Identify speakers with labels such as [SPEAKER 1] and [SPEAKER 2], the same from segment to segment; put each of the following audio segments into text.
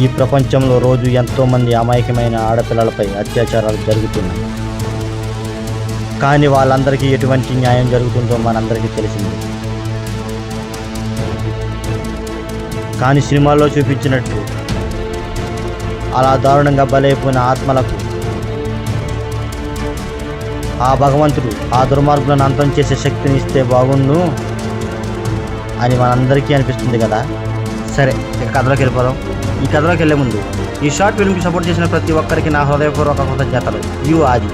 [SPEAKER 1] ఈ ప్రపంచంలో రోజు ఎంతోమంది అమాయకమైన ఆడపిల్లలపై అత్యాచారాలు జరుగుతున్నాయి. కానీ వాళ్ళందరికీ ఎటువంటి న్యాయం జరుగుతుందో మనందరికీ తెలిసింది. కానీ సినిమాల్లో చూపించినట్టు అలా దారుణంగా బలైపోయిన ఆత్మలకు ఆ భగవంతుడు ఆ దుర్మార్గులను అంతం చేసే శక్తిని ఇస్తే బాగుండు అని మనందరికీ అనిపిస్తుంది కదా. సరే ఇక కథలోకి వెళ్ళిపోదాం. ఈ కథలోకి వెళ్ళే ముందు ఈ షార్ట్ ఫిల్మ్కి సపోర్ట్ చేసిన ప్రతి ఒక్కరికి నా హృదయపూర్వక కృతజ్ఞతలు. యు ఆది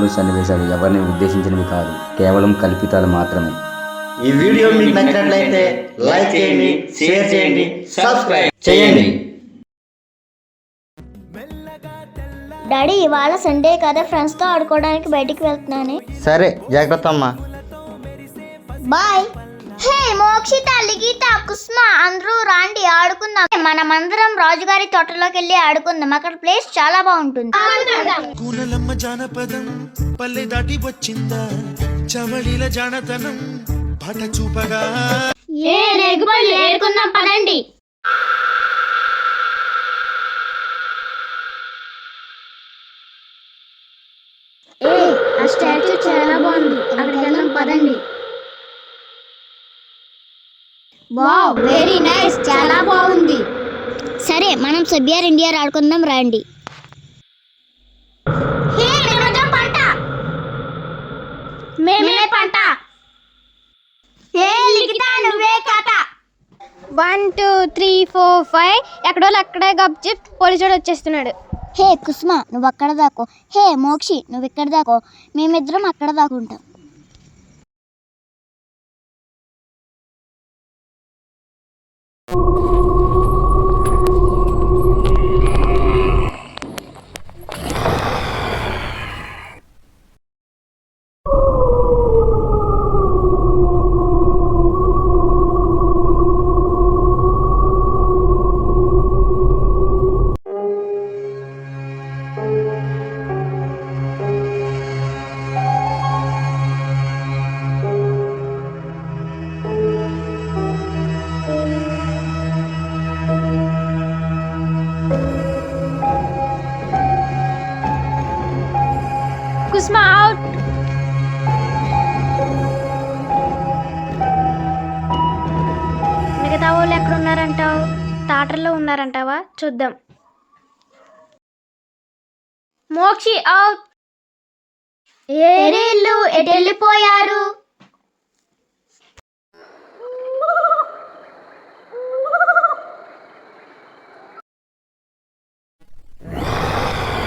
[SPEAKER 2] పాత్రలు సన్నివేశాలు ఎవరిని ఉద్దేశించినవి కాదు కేవలం కల్పితాలు మాత్రమే.
[SPEAKER 1] ఈ వీడియో మీకు నచ్చినట్లయితే లైక్ చేయండి షేర్ చేయండి సబ్స్క్రైబ్ చేయండి.
[SPEAKER 3] డాడీ ఇవాళ సండే కదా ఫ్రెండ్స్తో ఆడుకోవడానికి బయటికి వెళ్తున్నాను.
[SPEAKER 1] సరే జాగ్రత్త అమ్మా.
[SPEAKER 3] బాయ్. హే మోక్షిత లిఖిత కుస్మ అందరూ రాండి ఆడుకుందాం. మనమందరం రాజుగారి తోటలోకి వెళ్ళి ఆడుకుందాం. అక్కడ ప్లేస్ చాలా బాగుంటుంది.
[SPEAKER 4] కూనలమ్మ జానపదం పల్లె దాటి వచ్చిందా? చవళిల జానతనం పాట చూపగా.
[SPEAKER 3] ఏ రేగుబళ్ళు ఏడుకుందాం పదండి. ఏ ఆ స్టాచ్యూ చాలా బాగుంది. అక్కడికి వెళ్దాం పదండి. వావ్ వెరీ నైస్ చాలా బాగుంది. సరే మనం సభ్యార్ ఇండియా ఆడుకుందాం రండి. పంట. మేమే పంట. ఏ లిఖిత నువ్వే కథ.
[SPEAKER 5] One two three four five ఎక్కడో అక్కడే గప్చి పోలీసుడు వచ్చేస్తున్నాడు.
[SPEAKER 3] హే కుసుమ నువ్వు అక్కడ దాకో. హే మోక్షి నువ్వు ఇక్కడ దాకో. మేమిద్దరం అక్కడ దాకుంటాం. Thank you.
[SPEAKER 5] కుస్మా అవుట్ మిగతా వాళ్ళు ఎక్కడ ఉన్నారంటావు థియేటర్లో ఉన్నారంటావా? చూద్దాం. మోక్షి అవుట్
[SPEAKER 3] ఏరేళ్ళు ఎటు వెళ్ళిపోయారు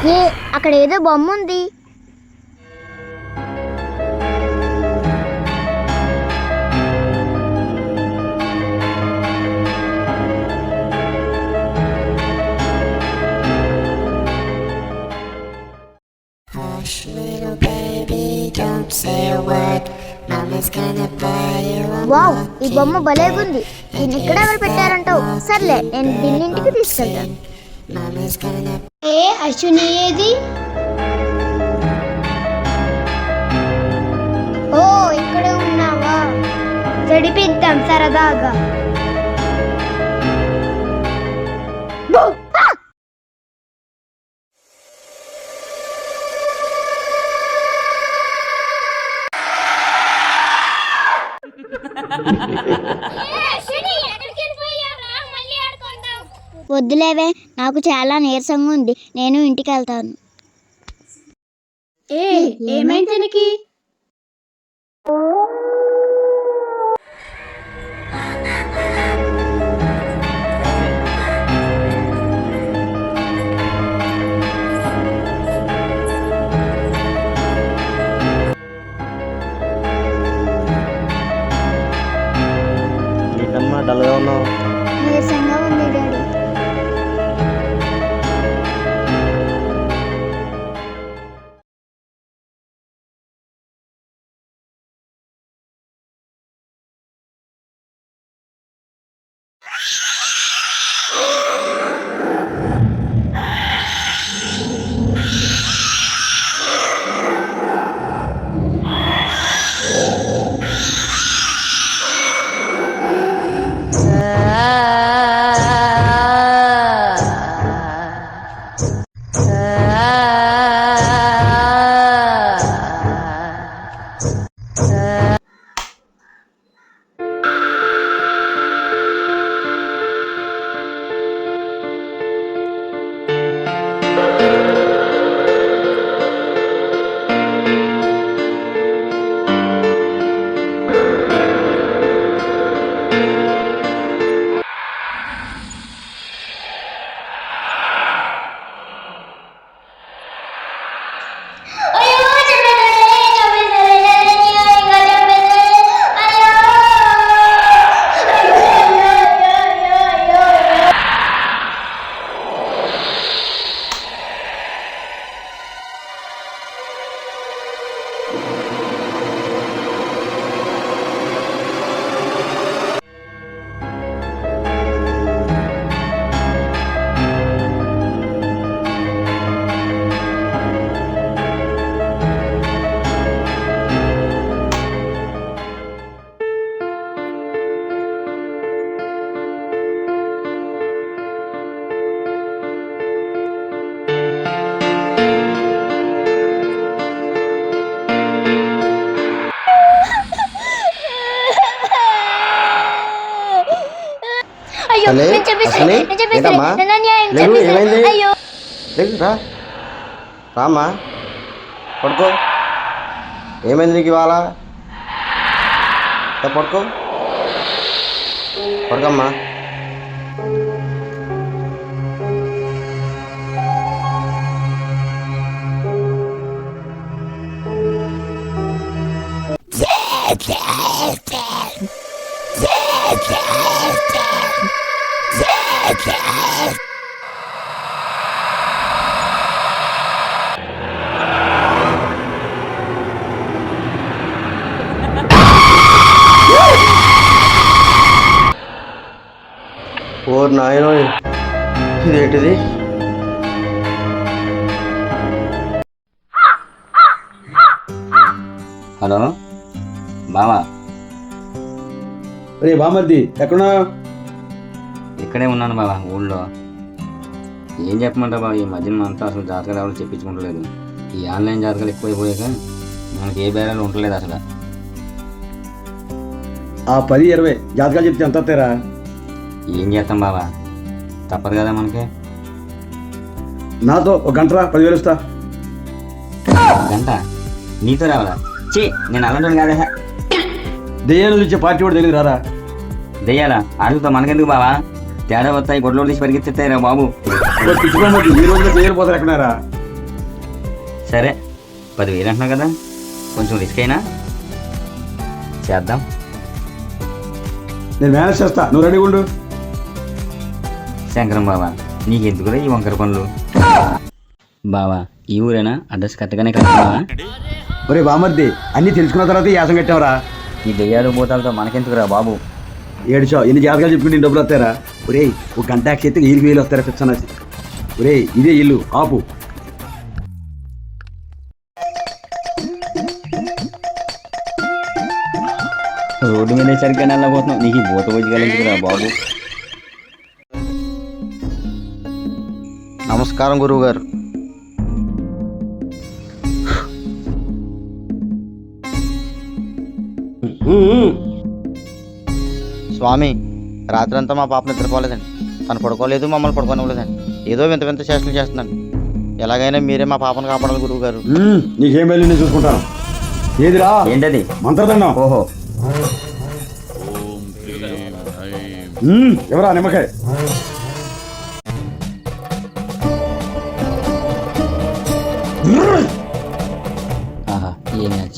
[SPEAKER 3] ఏ అక్కడ ఏదో బొమ్మ ఉంది ఈ బొమ్మ భలేగుంది దీన్ని ఇక్కడ ఎవరు పెట్టారంటావు సర్లే నేను దీన్ని ఇంటికి తీసుకెళ్తాను. ఏ అశ్విని ఏది? ఓ ఇక్కడ ఉన్నావా? గడిపిద్దాం సరదాగా. వదిలేవే నాకు చాలా నీరసంగా ఉంది. నేను ఇంటికి వెళ్తాను.
[SPEAKER 5] ఏ ఏమైంది దీనికి
[SPEAKER 1] అసలే? ఏంటమ్మా?
[SPEAKER 3] చెప్పేసి
[SPEAKER 1] ఏమైంది? లేకు రా. రామ్మా. పడుకో. ఏమైంది నీకు ఇవాళ? పడుకో. పడుకోమ్మా. నాయనో. ఇదేంటిది?
[SPEAKER 2] హలో బావా.
[SPEAKER 6] రే బామర్ది ఎక్కడున్నా
[SPEAKER 2] ఇక్కడే ఉన్నాను బావా ఊళ్ళో. ఏం చెప్పమంటా బావ ఈ మధ్యన అంతా అసలు జాతకాలు ఎవరు చెప్పించుకుంటలేదు. ఈ ఆన్లైన్ జాతకాలు ఎక్కువైపోయాక మనకి ఏ బేరాలు ఉండలేదు అసలు.
[SPEAKER 6] ఆ పది ఇరవై జాతకాలు చెప్తే ఎంత వస్తారా
[SPEAKER 2] ఏం చేస్తాం బావా? తప్పదు కదా మనకి.
[SPEAKER 6] నాతో ఒక గంట రా పదివేలు ఇస్తా.
[SPEAKER 2] గంట? నీతో రావాలా? చీ నేను అలాంటి కాదా.
[SPEAKER 6] దెయ్యాలు ఇచ్చే పార్టీ కూడా తెలియదు రారా.
[SPEAKER 2] దెయ్యాలా? అడుగుతా మనకెందుకు బావా? తేడా వస్తాయి గొడ్లో తీసి పరిగెత్తిస్తాయి రా బాబు.
[SPEAKER 6] ఈ రోజులో దెయ్యాలు పోతారు ఎక్కడారా
[SPEAKER 2] సరే పదివేలు అంటున్నావు కదా? కొంచెం రిస్క్ అయినా? చేద్దాం.
[SPEAKER 6] నేను మేనేజ్ చేస్తా. నువ్వు రెడీ ఉండు.
[SPEAKER 2] శంకరం బావా నీకెందుకురా ఈ వంకర పనులు? బావా ఈ ఊరేనా? అడ్రస్ కరెక్ట్గానే కట్టుకున్నావా
[SPEAKER 6] ఒరే బామర్ది అన్ని తెలుసుకున్న తర్వాత యాసం కట్టావరా.
[SPEAKER 2] ఈ దెయ్యాలు భూతాలతో మనకెందుకురా బాబు?
[SPEAKER 6] ఏడుచో ఎన్ని జాతకాలు చెప్పుకుంటే డబ్బులు వస్తారా ఒరే ఒక గంట చేస్తే ఏళ్ళకి వేలు వస్తారా పిచ్చనాసి ఒరే ఇదే ఇల్లు ఆపు.
[SPEAKER 2] రోడ్డు మీద సరిగ్గా వెళ్ళబోతున్నావు నీకు భూత భోజగాలు బాబు?
[SPEAKER 1] నమస్కారం గురువు గారు స్వామి రాత్రంతా మా పాప నిద్రపోలేదండి. తను పడుకోలేదు మమ్మల్ని పడుకోనివ్వలేదండి. ఏదో వింత వింత చేష్టలు చేస్తుందండి. ఎలాగైనా మీరే మా పాపను కాపాడాలి గురువు గారు
[SPEAKER 6] నీకేం వెళ్ళి నేను చూసుకుంటాను. ఏదిరా?
[SPEAKER 2] ఏంటది?
[SPEAKER 6] మంత్రదండం.
[SPEAKER 2] ఓహో.
[SPEAKER 6] ఎవరా? నిమ్మకాయ.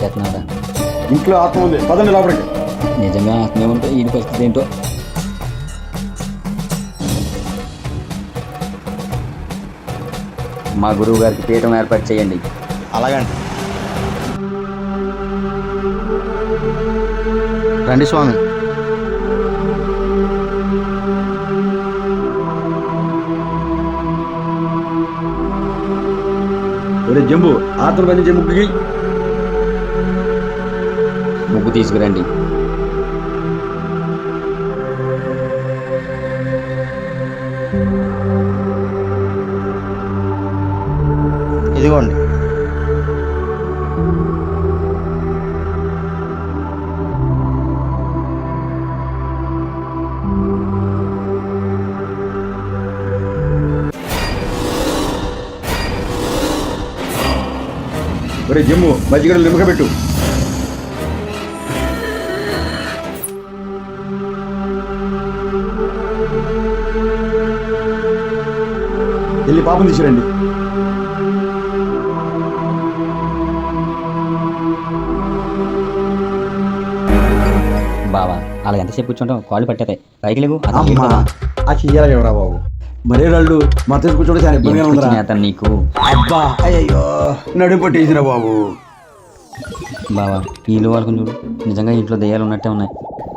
[SPEAKER 2] చేస్తున్నారా
[SPEAKER 6] ఇంట్లో ఆత్మ ఉంది. పదండి లోపలికి.
[SPEAKER 2] నిజంగా ఆత్మీయ ఉంటే ఈ పరిస్థితి ఏంటో? మా గురువు గారికి పీఠం ఏర్పాటు చేయండి.
[SPEAKER 1] అలాగండి. రండి స్వామి.
[SPEAKER 6] ఒరే జంబు ఆత్మ బంధించే ముగ్గుకి
[SPEAKER 2] ముగ్గు తీసుకురండి.
[SPEAKER 1] ఇదిగోండి.
[SPEAKER 6] ఒరే జమ్ము మజ్జిగడ నిమ్మకాయ పెట్టు. వెళ్ళి పాపం తీసుకురండి.
[SPEAKER 2] బావా అలా ఎంతసేపు కూర్చుంటాం? కాళ్ళు పట్టేతాయి. పైకి లేవు.
[SPEAKER 6] అమ్మా ఆ చెయ్యాలి ఎవరా బాబు? మరే వాళ్ళు మా తీసుకు కూర్చోండి చాలా ఇబ్బందిగా ఉందిరా.
[SPEAKER 2] అతను నీకు?
[SPEAKER 6] అబ్బా అయ్యో నడుము పట్టేసిరా బాబు.
[SPEAKER 2] బావా వీళ్ళు వాళ్ళకు చూడు. నిజంగా ఇంట్లో దయ్యాలు ఉన్నట్టే ఉన్నాయి.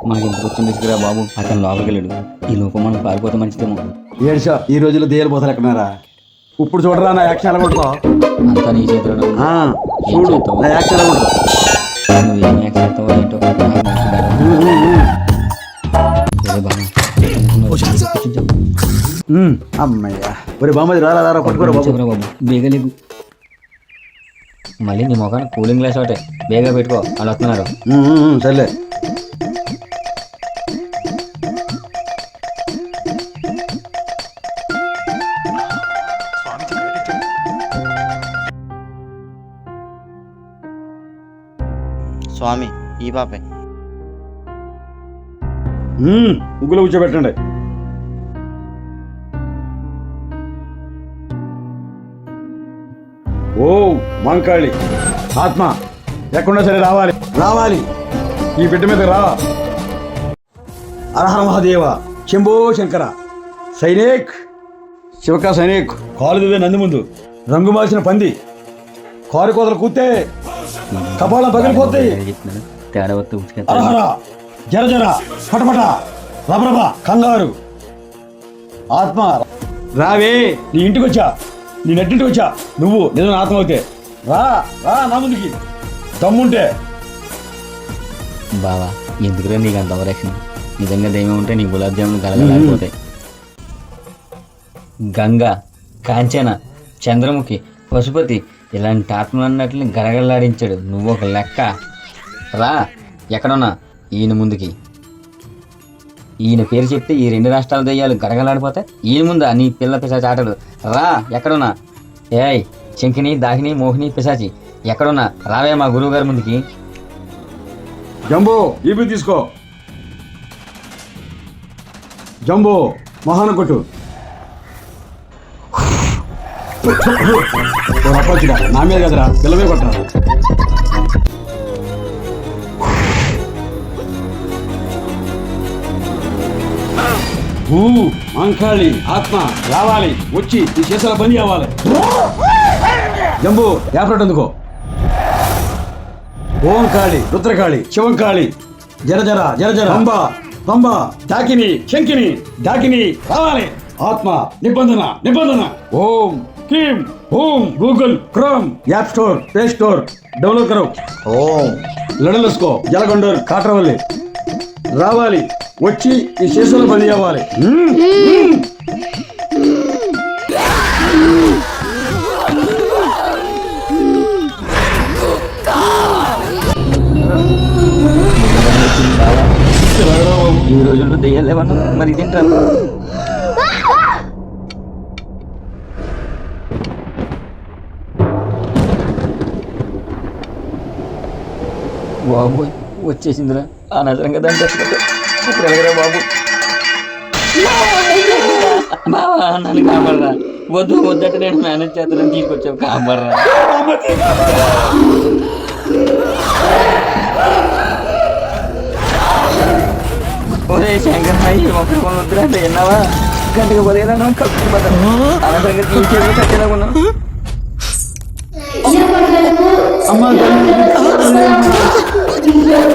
[SPEAKER 2] మనకి ఇంత కూర్చొని తీసుకురా బాబు? అతను లోపలికి వెళ్ళాడు. ఈ లోపం మనం పారిపోతే మంచిదేమో.
[SPEAKER 6] ఏడుసా ఈ రోజుల్లో దేయాలు పోతారు ఎక్కడారా ఇప్పుడు చూడరా నా యాక్షన్ ఎలా కొడతావు
[SPEAKER 2] అంతా నీ చేతిలో
[SPEAKER 6] ఆ, చూడు నా యాక్షన్ ఎలా కొడతావు
[SPEAKER 2] నువ్వు ఏం చేస్తావో ఏంటో నాకు.
[SPEAKER 6] ఉమ్, అమ్మయ్యా. ఒరే బామ్మది రారా రారా పట్టుకోరా బాబు.
[SPEAKER 2] కూర్చోకురా బాబు బేగలేగు. మళ్ళీ నీ మొఖాన్ని కూలింగ్ గ్లాస్ ఒకటే. బేగా పెట్టుకో వాళ్ళు వస్తున్నారు.
[SPEAKER 6] ఉమ్, ఉమ్, ఉమ్, సర్లే.
[SPEAKER 1] స్వామి ఈ పాపే.
[SPEAKER 6] ముగ్గులో కూర్చోబెట్టండి. ఓ మంకాళి ఆత్మ ఎక్కడున్నా సరే రావాలి. రావాలి. ఈ బిడ్డ మీద రా. అరహర మహాదేవ శంభో శంకర. సైనిక్. శివక సైనిక్. కాలు దివే నంది ముందు. రంగు మార్చిన పంది. కారు కోతలు కూతే. కపాలం పగిలిపోతాయి.
[SPEAKER 2] చెప్తున్నాను. తేడా వస్తే ఉచికెత్తాను
[SPEAKER 6] అరహర జర జర పటపట రబరబ కంగారు. ఆత్మ రావే నీ ఇంటికి వచ్చా. నీ నెట్టింటికి వచ్చా. నువ్వు నిజం ఆత్మ అవుతే రా రా నా ముందుకి. దమ్ముంటే.
[SPEAKER 2] బావా ఎందుకురా నీకు అంత అవరక్షణ? నిజంగా దైవం ఉంటే నీ గులాబ్ జాములు కలగలేకపోతాయి గంగ కాంచన చంద్రముఖి పశుపతి ఇలాంటి ఆత్మలు అన్నట్లు గడగడలాడించాడు నువ్వు ఒక లెక్క. రా ఎక్కడున్నా? ఈయన ముందుకి. ఈయన పేరు చెప్తే ఈ రెండు రాష్ట్రాల దయ్యాలు గడగలాడిపోతే ఈయన ముందా? నీ పిల్ల పిశాచి ఆటలు. రా ఎక్కడున్నా? ఏయ్ శంకిని దాహిని మోహిని పిశాచి ఎక్కడున్నా? రావే మా గురువు గారి ముందుకి.
[SPEAKER 6] జంబో ఇవి తీసుకో. జంబో మహాన కొట్టు నామే నా మీద కదరా పిల్లమే కొట్టరా ఊ, అంకాళి ఆత్మ రావాలి వచ్చి ఈ చేసల పని అవ్వాలి. జంబు యాప్రెట్ అందుకో ఓంకాళి రుద్రకాళి శివంకాళి జర జర జర జర పంబ డాకిని శంకిని దాకిని రావాలి. ఆత్మ నిబంధన నిబంధన. ఓం. కిం ఓం Google Chrome app store Play Store download కరో.
[SPEAKER 1] ఓం
[SPEAKER 6] లడలస్కో జలగొండూరు కాట్రవల్లి. రావాలి వచ్చి ఈ శేషుల బలి అవ్వాలి. మ్మ్, మ్మ్.
[SPEAKER 2] ఈ రోజుల్లో దెయ్యాలు ఏమన్నా మరి ఇదేంట్రా? బాబు వచ్చేసిందిరా. అనవసరంగా దాన్ని తెచ్చుకుంటే ఇప్పుడు ఎలాగరా బాబు? బావా నన్ను కాపాడరా. వద్దు వద్దంటే నేను మేనేజ్ చేస్తానని తీసుకొచ్చావు. కాపాడరా. ఒరే శంకర్ ఈ మొక్కలు కొన్ని వద్దురా అంటే విన్నావా? గంటకు పదిహేను కట్టుకుపోతాను అనవసరంగా తీసుకెళ్ళి కట్టేలా ఉన్నాను
[SPEAKER 3] ఇంకా
[SPEAKER 2] Yeah.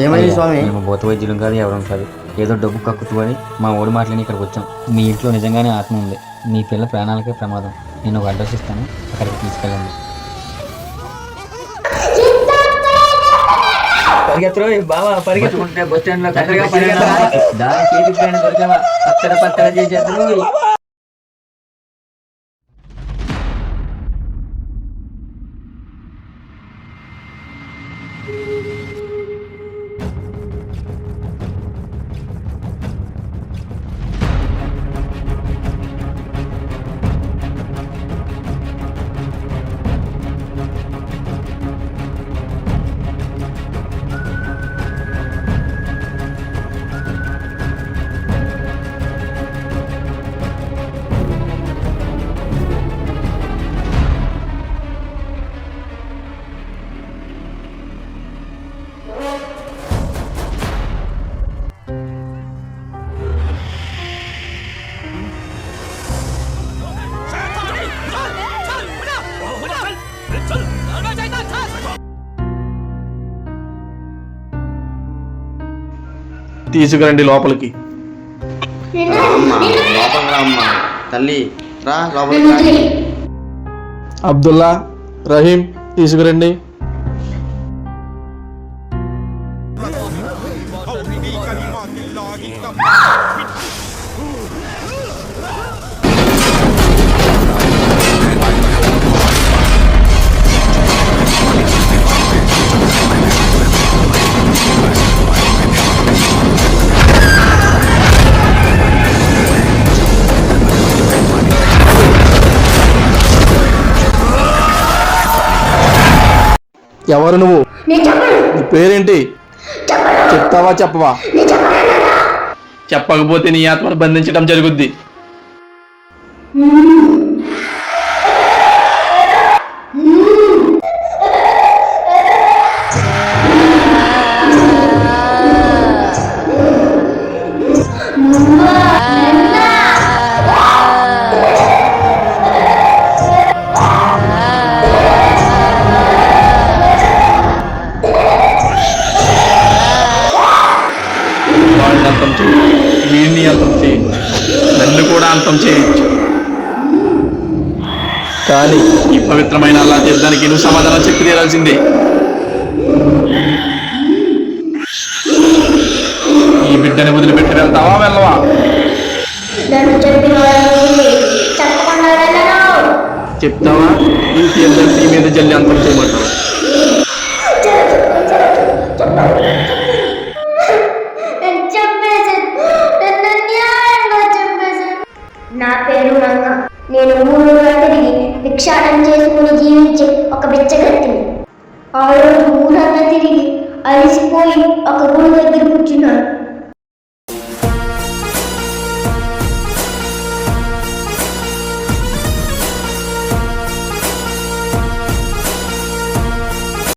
[SPEAKER 1] ఏమైంది స్వామి?
[SPEAKER 2] మేము భూత వైద్యులం కాదు ఎవరం కాదు. ఏదో డబ్బు కక్కుతుని మా ఓడి మాటలని ఇక్కడికి వచ్చాం. మీ ఇంట్లో నిజంగానే ఆత్మ ఉంది. మీ పిల్ల ప్రాణాలకే ప్రమాదం. నేను ఒక అడ్రస్ ఇస్తాను. అక్కడికి తీసుకెళ్ళండి. పరిగెత్తరు బావా పరిగెత్తుకుంటే బస్ స్టాండ్లో దాని చేతికి పైన దొరికావా పత్తడ పత్తడ చేసేద్దరు.
[SPEAKER 3] తీసుకురండి లోపలికి.
[SPEAKER 1] తల్లి రా లోపలికి
[SPEAKER 3] అబ్దుల్లా రహీం తీసుకురండి. ఎవరు నువ్వు? నీ పేరేంటి? చెప్తావా చెప్పవా? చెప్పకపోతే నీ ఆత్మను బంధించడం జరుగుద్ది. కానీ ఈ పవిత్రమైన అల్లా తీర్థానికి నువ్వు సమాధానం చెప్పి తీరాల్సిందే. ఈ బిడ్డని వదిలిపెట్టి వెళ్తావా వెళ్ళవా చెప్తావా? ఈ మీద జల్లి అంతం